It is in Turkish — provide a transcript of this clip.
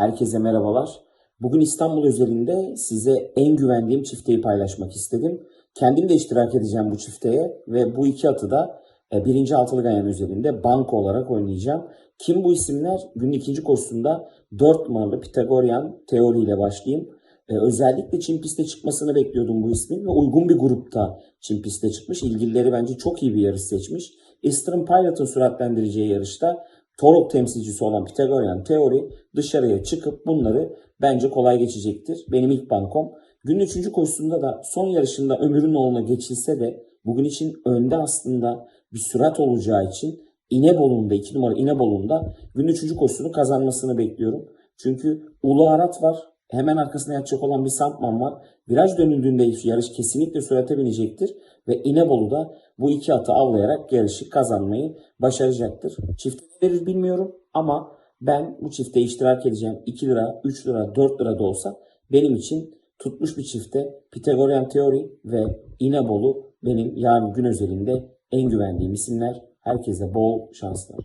Herkese merhabalar. Bugün İstanbul özelinde size en güvendiğim çifteyi paylaşmak istedim. Kendim de iştirak edeceğim bu çifteye ve bu iki atı da e, birinci altılı ganyan üzerinde banko olarak oynayacağım. Kim bu isimler? Günün ikinci koşusunda 4 numaralı Pitagorian teoriyle başlayayım. E, özellikle Çin pistte çıkmasını bekliyordum bu ismin ve uygun bir grupta Çin pistte çıkmış. İlgilileri bence çok iyi bir yarış seçmiş. Eastern Pilot'ın süratlendireceği yarışta Torok temsilcisi olan Pitagorian teori dışarıya çıkıp bunları bence kolay geçecektir. Benim ilk bankom. Günün üçüncü koşusunda da son yarışında Ömür'ün oğluna geçilse de bugün için önde aslında bir sürat olacağı için İnebolu'nda 2 numara İnebolu'nda günün üçüncü koşusunu kazanmasını bekliyorum. Çünkü Ulu Arat var. Hemen arkasına yatacak olan bir Sampman var. Viraj dönüldüğünde yarış kesinlikle sürate binecektir. Ve İnebolu'da bu iki atı avlayarak yarışı kazanmayı başaracaktır. Çift verir bilmiyorum ama ben bu çifte iştirak edeceğim. 2 lira, 3 lira, 4 lira da olsa benim için tutmuş bir çifte Pitagorian Teori ve İnebolu benim yarın gün özelinde en güvendiğim isimler. Herkese bol şanslar.